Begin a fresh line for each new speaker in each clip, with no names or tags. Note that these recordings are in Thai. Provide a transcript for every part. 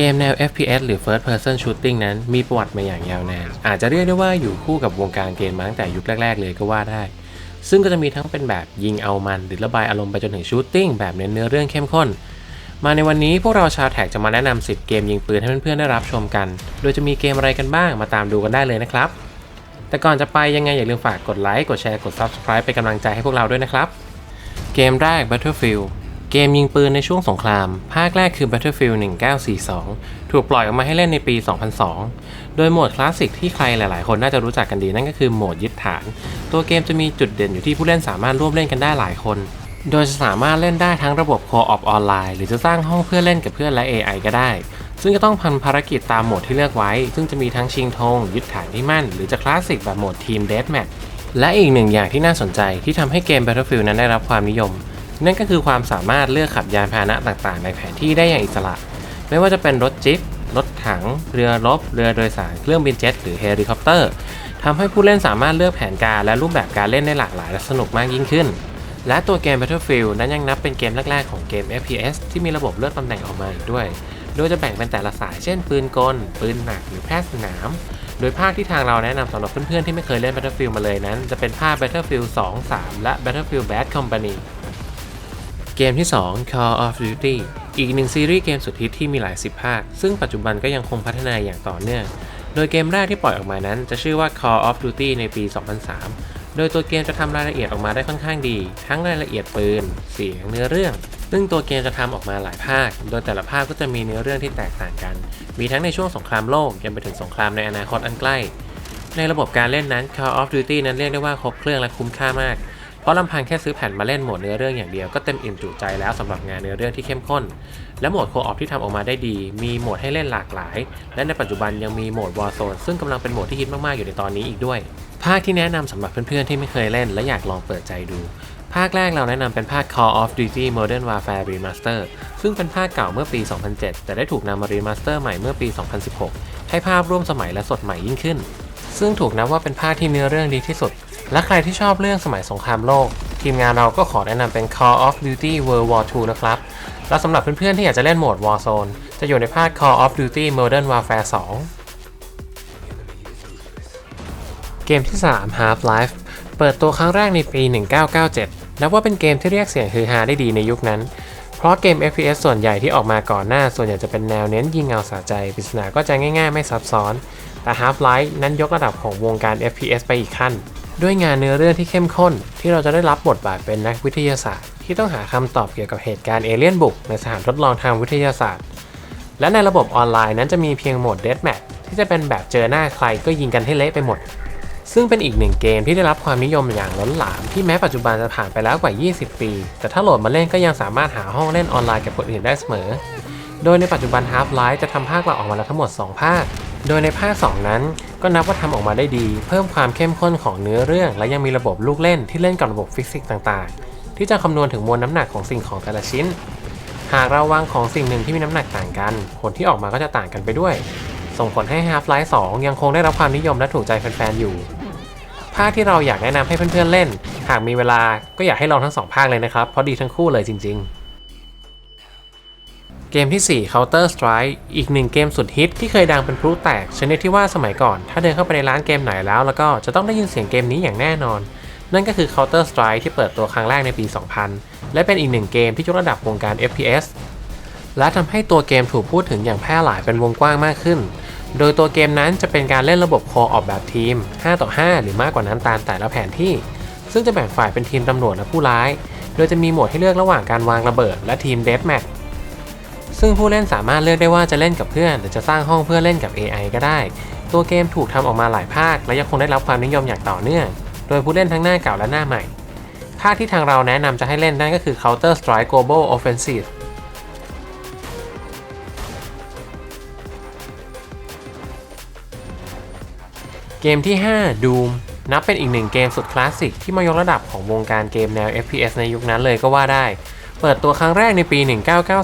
เกมแนว FPS หรือ First Person Shooting นั้นมีประวัติมาอย่างยาวนาน อาจจะเรียกได้ว่าอยู่คู่กับวงการเกมมาตั้งแต่ยุคแรก ๆ เลยก็ว่าได้ ซึ่งก็จะมีทั้งเป็นแบบยิงเอามันหรือระบายอารมณ์ไปจนถึงชูตติ้งแบบเน้นเนื้อเรื่องเข้มข้น มาในวันนี้พวกเราชาวแท็กจะมาแนะนำ10 เกมยิงปืนให้เพื่อนๆได้รับชมกัน โดยจะมีเกมอะไรกันบ้างมาตามดูกันได้เลยนะครับ แต่ก่อนจะไปยังไงอย่าลืมฝากกดไลค์กดแชร์กด Subscribe เป็นกำลังใจให้พวกเราด้วยนะครับ เกมแรก Battlefield เกมยิงปืนในช่วงสงคราม ภาคแรกคือ Battlefield 1942 ถูกปล่อยออกมาให้เล่นในปี 2002 โดยโหมดคลาสสิกที่ใครหลาย ๆ คนน่าจะรู้จักกันดีนั่นก็คือโหมดยึดฐาน ตัวเกมจะมีจุดเด่นอยู่ที่ผู้เล่นสามารถร่วมเล่นกันได้หลายคน โดยจะสามารถเล่นได้ทั้งระบบ Co-op ออนไลน์หรือจะสร้างห้องเพื่อเล่นกับเพื่อนและ AI ก็ได้ ซึ่งจะต้องพันภารกิจตามโหมดที่เลือกไว้ ซึ่งจะมีทั้งชิงธงยึดฐานที่มั่น หรือจะคลาสสิกแบบโหมดทีมเด a แม t และอีกหนึ่งอย่างที่น่าสนใจที่ทำให้เกม Battlefield นั้นได้รับความนิยม นั่นก็คือความสามารถเลือกขับยานพาหนะต่างๆ ในแผนที่ได้อย่างอิสระ ไม่ว่าจะเป็นรถจิ๊บรถถัง เรือรบ เรือโดยสาร เครื่องบินเจ็ต หรือเฮลิคอปเตอร์ทำให้ผู้เล่นสามารถเลือกแผนการและรูปแบบการเล่นได้หลากหลายและสนุกมากยิ่งขึ้น และตัวเกม Battlefield นั้นยังนับเป็นเกมแรกๆของเกม FPS ที่มีระบบเลือกตำแหน่งออกมาอีกด้วย โดยจะแบ่งเป็นแต่ละสาย เช่น ปืนกล ปืนหนัก หรือแพทย์สนาม โดยภาคที่ทางเราแนะนำสำหรับเพื่อนๆที่ไม่เคยเล่น Battlefield มาเลยนั้น จะเป็นภาค Battlefield 2 3 และ Battlefield Bad Company เกมที่ 2 Call of Duty อีกหนึ่งซีรีส์เกมสุดฮิตที่มีหลายสิบภาค ซึ่งปัจจุบันก็ยังคงพัฒนาอย่างต่อเนื่อง โดยเกมแรกที่ปล่อยออกมานั้น จะชื่อว่า Call of Duty ในปี 2003 โดยตัวเกมจะทำรายละเอียดออกมาได้ค่อนข้างดี ทั้งรายละเอียดปืน เสียง เนื้อเรื่อง ซึ่งตัวเกมจะทำออกมาหลายภาค โดยแต่ละภาคก็จะมีเนื้อเรื่องที่แตกต่างกัน มีทั้งในช่วงสงครามโลกยันไปถึงสงครามในอนาคตอันใกล้ ในระบบการเล่นนั้น Call of Duty นั้นเรียกได้ว่าครบเครื่องและคุ้มค่ามาก เพราะลำพังแค่ซื้อแผ่นมาเล่นโหมดเนื้อเรื่องอย่างเดียวก็เต็มอิ่มจุใจแล้วสำหรับงานเนื้อเรื่องที่เข้มข้น และโหมดโคออฟที่ทำออกมาได้ดี มีโหมดให้เล่นหลากหลาย และในปัจจุบันยังมีโหมด Warzone ซึ่งกำลังเป็นโหมดที่ฮิตมากๆอยู่ในตอนนี้อีกด้วย ภาคที่แนะนำสำหรับเพื่อนๆที่ไม่เคยเล่น และอยากลองเปิดใจดูภาคแรกเราแนะนำเป็นภาค Call of Duty Modern Warfare Remaster ซึ่งเป็นภาคเก่าเมื่อปี 2007 แต่ได้ถูกนำมารีมาสเตอร์ใหม่เมื่อปี 2016 ให้ภาพร่วมสมัยและสดใหม่ยิ่งขึ้น ซึ่งถูกนับว่าเป็นภาคที่เนื้อเรื่องดีที่สุด และใครที่ชอบเรื่องสมัยสงครามโลก ทีมงานเราก็ขอแนะนำเป็น Call of Duty World War II นะครับ และสำหรับเพื่อนๆที่อยากจะเล่นโหมด Warzone จะอยู่ในภาค Call of Duty Modern Warfare 2 เกมที่ 3 Half-Life เปิดตัวครั้งแรกในปี 1997 นับว่าเป็นเกมที่เรียกเสียงฮือฮาได้ดีในยุคนั้น เพราะเกม FPS ส่วนใหญ่ที่ออกมาก่อนหน้า ส่วนใหญ่จะเป็นแนวเน้นยิงเอาสะใจปริศนาก็จะง่ายๆ ไม่ซับซ้อน แต่ Half-Life นั้นยกระดับของวงการ FPS ไปอีกขั้น ด้วยงานเนื้อเรื่องที่เข้มข้น ที่เราจะได้รับบทบาทเป็นนักวิทยาศาสตร์ ที่ต้องหาคำตอบเกี่ยวกับเหตุการณ์เอเลี่ยนบุก ในสถานทดลองทางวิทยาศาสตร์ และในระบบออนไลน์นั้นจะมีเพียงโหมด Deathmatch ที่จะเป็นแบบเจอหน้าใครก็ยิงกันให้เละไปหมด ซึ่งเป็นอีกหนึ่งเกมที่ได้รับความนิยมอย่างล้นหลามที่แม้ปัจจุบันจะผ่านไปแล้วกว่า 20 ปี แต่ถ้าโหลดมาเล่นก็ยังสามารถหาห้องเล่นออนไลน์กับคนอื่นได้เสมอ โดยในปัจจุบัน Half-Life จะทำภาคหลักออกมาแล้วทั้งหมด 2 ภาค โดยในภาค 2 นั้น ก็นับว่าทำออกมาได้ดี เพิ่มความเข้มข้นของเนื้อเรื่อง และยังมีระบบลูกเล่นที่เล่นกับระบบฟิสิกส์ต่างๆ ที่จะคำนวณถึงมวลน้ำหนักของสิ่งของแต่ละชิ้น หากเราวางของสิ่งหนึ่งที่มีน้ำหนักต่างกัน ผลที่ออกมาก็จะต่างกันไปด้วย ส่งผลให้ Half-Life 2 ยังคงได้รับความนิยมและถูกใจแฟนๆอยู่ ภาคที่เราอยากแนะนำให้เพื่อนๆเล่น หากมีเวลาก็อยากให้ลองทั้งสองภาคเลยนะครับเพราะดีทั้งคู่เลยจริง ๆ เกมที่ 4 Counter Strike อีกหนึ่งเกมสุดฮิตที่เคยดังเป็นพลุแตก ชนิดที่ว่าสมัยก่อน ถ้าเดินเข้าไปในร้านเกมไหนแล้ว แล้วก็จะต้องได้ยินเสียงเกมนี้อย่างแน่นอน นั่นก็คือ Counter Strike ที่เปิดตัวครั้งแรกในปี 2000 และเป็นอีกหนึ่งเกมที่ยกระดับวงการ FPS และทำให้ตัวเกมถูกพูดถึงอย่างแพร่หลายเป็นวงกว้างมากขึ้น โดยตัวเกมนั้นจะเป็นการเล่นระบบโคออฟแบบทีม 5 ต่อ 5 หรือมากกว่านั้นตามแต่ละแผนที่ ซึ่งจะแบ่งฝ่ายเป็นทีมตำรวจและผู้ร้าย โดยจะมีโหมดให้เลือกระหว่างการวางระเบิด และทีมเด a แม t ซึ่งผู้เล่นสามารถเลือกได้ว่าจะเล่นกับเพื่อน หรือจะสร้างห้องเพื่อเล่นกับ AI ก็ได้ ตัวเกมถูกทำออกมาหลายภาค และยังคงได้รับความนิยมอย่างต่อเนื่อง โดยผู้เล่นทั้งหน้าเก่าและหน้าใหม่ ภาคที่ทางเราแนะนำจะให้เล่นนั่นก็คือ Counter Strike Global Offensive เกมที่ 5 Doom นับเป็นอีกหนึ่งเกมสุดคลาสสิกที่มายกระดับของวงการเกมแนว FPS ในยุคนั้นเลยก็ว่าได้ เปิดตัวครั้งแรกในปี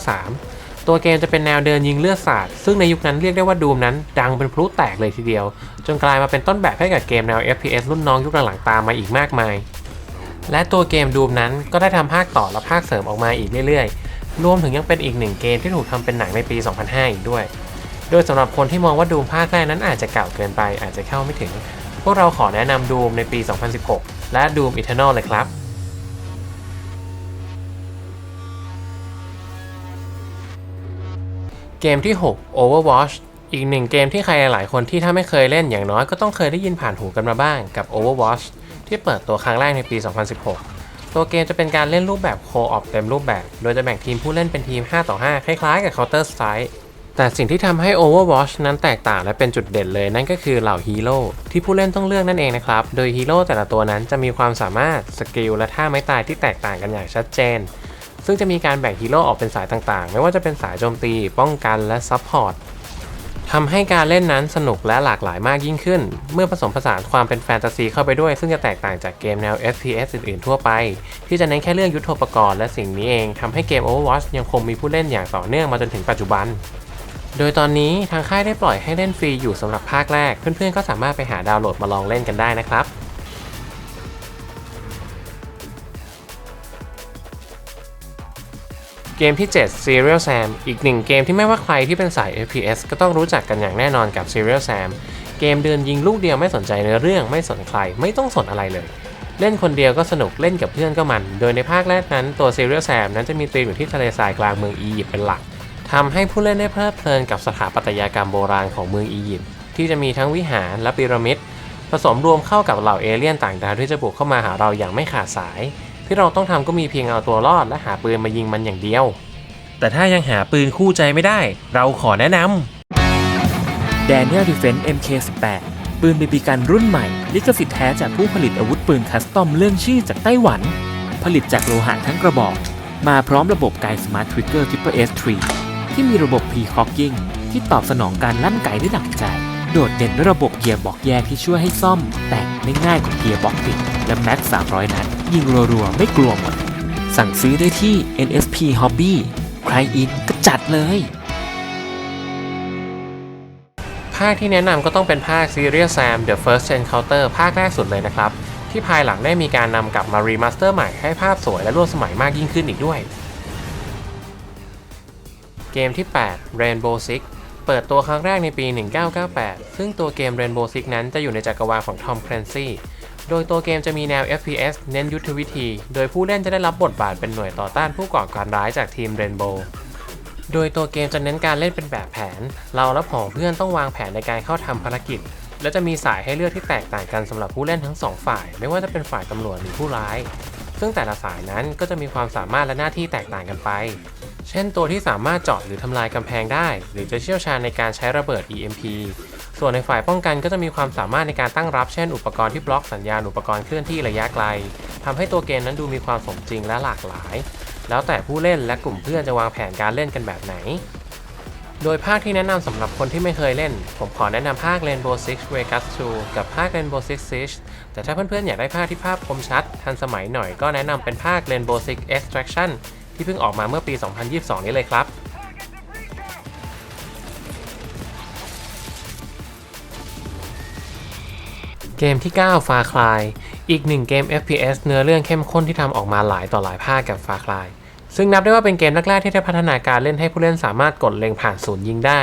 1993 ตัวเกมจะเป็นแนวเดินยิงเลือดสาด ซึ่งในยุคนั้นเรียกได้ว่า Doom นั้น ดังเป็นพลุแตกเลยทีเดียว จนกลายมาเป็นต้นแบบให้กับเกมแนว FPS รุ่นน้องยุคหลังๆตามมาอีกมากมาย และตัวเกม Doom นั้นก็ได้ทำภาคต่อและภาคเสริมออกมาอีกเรื่อยๆ รวมถึงยังเป็นอีกหนึ่งเกมที่ถูกทำเป็นหนังในปี 2005 อีกด้วย โดยสำหรับคนที่มองว่าดูมภาคแรกนั้นอาจจะเก่าเกินไปอาจจะเข้าไม่ถึง พวกเราขอแนะนำดูมในปี 2016 และดูม Eternal เลยครับ เกมที่ 6 Overwatch อีกหนึ่งเกมที่ใครหลายคนที่ถ้าไม่เคยเล่นอย่างน้อยก็ต้องเคยได้ยินผ่านหูกันมาบ้างกับ Overwatch ที่เปิดตัวครั้งแรกในปี 2016 ตัวเกมจะเป็นการเล่นรูปแบบโคออปเต็มรูปแบบ โดยจะแบ่งทีมผู้เล่นเป็นทีม 5 ต่อ 5 คล้ายๆกับ Counter Strike แต่สิ่งที่ทำให้ Overwatch นั้นแตกต่างและเป็นจุดเด่นเลยนั่นก็คือเหล่าฮีโร่ที่ผู้เล่นต้องเลือกนั่นเองนะครับ โดยฮีโร่แต่ละตัวนั้นจะมีความสามารถสกิลและท่าไม้ตายที่แตกต่างกันอย่างชัดเจน ซึ่งจะมีการแบ่งฮีโร่ออกเป็นสายต่างๆ ไม่ว่าจะเป็นสายโจมตี ป้องกันและซับพอร์ตทำให้การเล่นนั้นสนุกและหลากหลายมากยิ่งขึ้น เมื่อผสมผสานความเป็นแฟนตาซีเข้าไปด้วย ซึ่งจะแตกต่างจากเกมแนว FPS อื่นๆทั่วไป ที่จะเน้นแค่เรื่องยุทธปกรณ์และสิ่งนี้เองทำให้เกม Overwatch ยังคงมีผู้เล่นอย่างต่อเนื่องมาจนถึงปัจจุบัน โดยตอนนี้ทางค่ายได้ปล่อยให้เล่นฟรีอยู่สำหรับภาคแรก เพื่อนๆก็สามารถไปหาดาวน์โหลดมาลองเล่นกันได้นะครับ เกมที่ 7 Serial Sam อีกหนึ่งเกมที่ไม่ว่าใครที่เป็นสาย FPS ก็ต้องรู้จักกันอย่างแน่นอนกับ Serial Sam เกมเดินยิงลูกเดียวไม่สนใจเนื้อเรื่องไม่สนใครไม่ต้องสนอะไรเลย เล่นคนเดียวก็สนุกเล่นกับเพื่อนก็มัน โดยในภาคแรกนั้นตัว Serial Sam นั้นจะมีตีมอยู่ที่ทะเลทรายกลางเมืองอียิปต์เป็นหลักทำให้ผู้เล่นได้เพลิดเพลินกับสถาปัตยกรรมโบราณของเมืองอียิปต์ที่จะมีทั้งวิหารและพีระมิดผสมรวมเข้ากับเหล่าเอเลี่ยนต่างดาวที่จะบุกเข้ามาหาเราอย่างไม่ขาดสาย ที่เราต้องทำก็มีเพียงเอาตัวรอดและหาปืนมายิงมันอย่างเดียว แต่ถ้ายังหาปืนคู่ใจไม่ได้ เราขอแนะนำ
Daniel Defense MK18 ปืนบีบีกันรุ่นใหม่ ลิขสิทธิ์แท้จากผู้ผลิตอาวุธปืนคัสตอมเรื่องชื่อจากไต้หวัน ผลิตจากโลหะทั้งกระบอก มาพร้อมระบบไก Smart Trigger Triple S 3ที่มีระบบ P-Cocking ที่ตอบสนองการลั่นไกได้ดั่งใจ โดดเด่นด้วยระบบเกียร์บอกแยกที่ช่วยให้ซ่อม แต่งได้ง่ายกว่าเกียร์บอกปิดและแม็ก300 นัด ยิงรัวๆ ไม่กลัวหมด สั่งซื้อได้ที่ NSP Hobby ใครอินก็จัดเลย
ภาคที่แนะนำก็ต้องเป็นภาค Serious Sam The First Encounter ภาคแรกสุดเลยนะครับ ที่ภายหลังได้มีการนำกลับมารีมาสเตอร์ใหม่ให้ภาพสวยและร่วมสมัยมากยิ่งขึ้นอีกด้วย เกมที่ 8 Rainbow Six เปิดตัวครั้งแรกในปี 1998 ซึ่งตัวเกม Rainbow Six นั้นจะอยู่ในจักรวาลของ Tom Clancy โดยตัวเกมจะมีแนว FPS เน้นยุทธวิธี โดยผู้เล่นจะได้รับบทบาทเป็นหน่วยต่อต้านผู้ก่อการร้ายจากทีม Rainbow โดยตัวเกมจะเน้นการเล่นเป็นแบบแผน เราและผองเพื่อนต้องวางแผนในการเข้าทำภารกิจ และจะมีสายให้เลือกที่แตกต่างกันสำหรับผู้เล่นทั้งสองฝ่าย ไม่ว่าจะเป็นฝ่ายตำรวจหรือผู้ร้าย ซึ่งแต่ละสายนั้นก็จะมีความสามารถและหน้าที่แตกต่างกันไป เช่นตัวที่สามารถเจาะหรือทำลายกำแพงได้ หรือจะเชี่ยวชาญในการใช้ระเบิด EMP ส่วนในฝ่ายป้องกันก็จะมีความสามารถในการตั้งรับเช่นอุปกรณ์ที่บล็อกสัญญาณอุปกรณ์เคลื่อนที่ระยะไกลทำให้ตัวเกมนั้นดูมีความสมจริงและหลากหลาย แล้วแต่ผู้เล่นและกลุ่มเพื่อนจะวางแผนการเล่นกันแบบไหน โดยภาคที่แนะนำสำหรับคนที่ไม่เคยเล่น ผมขอแนะนำภาค Rainbow Six Vegas 2 กับภาค Rainbow Six Siege แต่ถ้าเพื่อนๆอยากได้ภาคที่ภาพคมชัด ทันสมัยหน่อยก็แนะนำเป็นภาค Rainbow Six Extraction ที่เพิ่งออกมาเมื่อปี 2022 นี้เลยครับ เกมที่9 Far Cry อีกหนึ่งเกม FPS เนื้อเรื่องเข้มข้นที่ทำออกมาหลายต่อหลายภาคกับ Far Cry ซึ่งนับได้ว่าเป็นเกมแรกๆที่ได้พัฒนาการเล่นให้ผู้เล่นสามารถกดเล็งผ่านศูนย์ยิงได้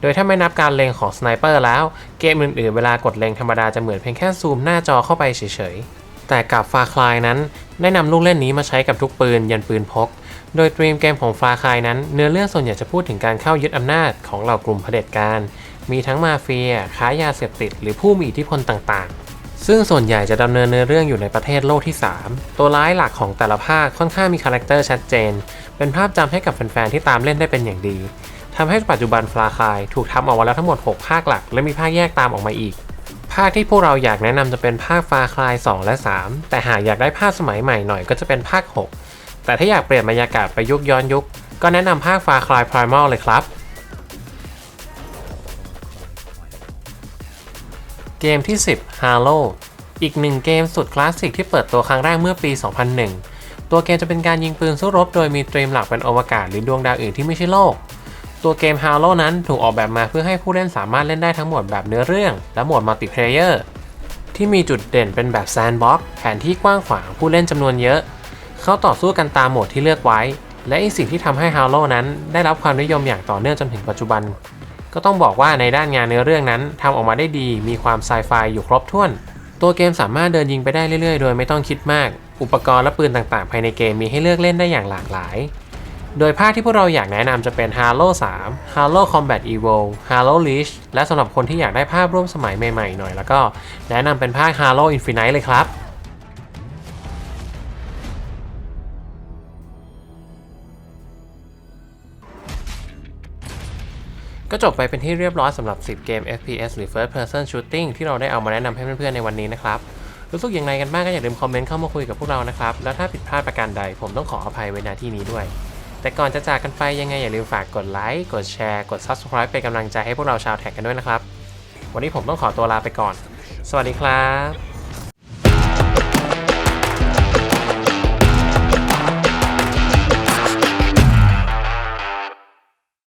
โดยถ้าไม่นับการเล็งของสไนเปอร์แล้ว เกมอื่นๆ เวลากดเล็งธรรมดาจะเหมือนเพียงแค่ซูมหน้าจอเข้าไปเฉยๆ แต่กับ Far Cry นั้นได้นำลูกเล่นนี้มาใช้กับทุกปืนยันปืนพก โดยตรีมเกมของ Far Cry นั้น เนื้อเรื่องส่วนใหญ่จะพูดถึงการเข้ายึดอำนาจของเหล่ากลุ่มเผด็จการ มีทั้งมาเฟีย ค้ายาเสพติด หรือผู้มีอิทธิพลต่างๆ ซึ่งส่วนใหญ่จะดำเนินเนื้อเรื่องอยู่ในประเทศโลกที่ 3 ตัวร้ายหลักของแต่ละภาคค่อนข้างมีคาแรคเตอร์ชัดเจน เป็นภาพจำให้กับแฟนๆที่ตามเล่นได้เป็นอย่างดีทำให้ปัจจุบันฟลาคายถูกทำออกมาแล้วทั้งหมด 6 ภาคหลัก และมีภาคแยกตามออกมาอีก ภาคที่พวกเราอยากแนะนำจะเป็นภาคฟาคลาย 2 และ 3 แต่หากอยากได้ภาคสมัยใหม่หน่อยก็จะเป็นภาค 6 แต่ถ้าอยากเปลี่ยนบรรยากาศไปยุคย้อนยุค ก็แนะนำภาคฟาคลาย Primal เลยครับ เกมที่ 10 Halo อีกหนึ่งเกมสุดคลาสสิกที่เปิดตัวครั้งแรกเมื่อปี 2001 ตัวเกมจะเป็นการยิงปืนสู้รบโดยมีตรีมหลักเป็นอวกาศหรือดวงดาวอื่นที่ไม่ใช่โลก ตัวเกม Halo นั้นถูกออกแบบมาเพื่อให้ผู้เล่นสามารถเล่นได้ทั้งหมดแบบเนื้อเรื่อง และโหมดมัลติเพลเยอร์ที่มีจุดเด่นเป็นแบบแซนด์บ็อกซ์แผนที่กว้างขวางผู้เล่นจำนวนเยอะ เข้าต่อสู้กันตามโหมดที่เลือกไว้ และอีกสิ่งที่ทำให้ Halo นั้นได้รับความนิยมอย่างต่อเนื่องจนถึงปัจจุบัน ก็ก็ต้องบอกว่าในด้านงานเนื้อเรื่องนั้นทำออกมาได้ดี มีความไซไฟอยู่ครบถ้วน ตัวเกมสามารถเดินยิงไปได้เรื่อยๆ โดยไม่ต้องคิดมาก อุปกรณ์และปืนต่างๆ ภายในเกมมีให้เลือกเล่นได้อย่างหลากหลาย โดยภาคที่พวกเราอยากแนะนำจะเป็น Halo 3 Halo Combat Evo Halo Reach และสำหรับคนที่อยากได้ภาพร่วมสมัยใหม่ๆหน่อย แล้วก็แนะนำเป็นภาค Halo Infinite เลยครับก็จบไปเป็นที่เรียบร้อยสำหรับ 10 เกม FPS หรือ First Person Shooting ที่เราได้เอามาแนะนำให้เพื่อนๆ ในวันนี้นะครับ รู้สึกอย่างไรกันบ้างก็อย่าลืมคอมเมนต์เข้ามาคุยกับพวกเรานะครับ แล้วถ้าผิดพลาดประการใดผมต้องขออภัยไว้ณที่นี้ด้วย แต่ก่อนจะจากกันไปยังไงอย่าลืมฝากกดไลค์ กดแชร์ กด Subscribe เป็นกำลังใจให้พวกเราชาวแท็กกันด้วยนะครับ วันนี้ผมต้องขอตัวลาไปก่อน สวัสดีครับ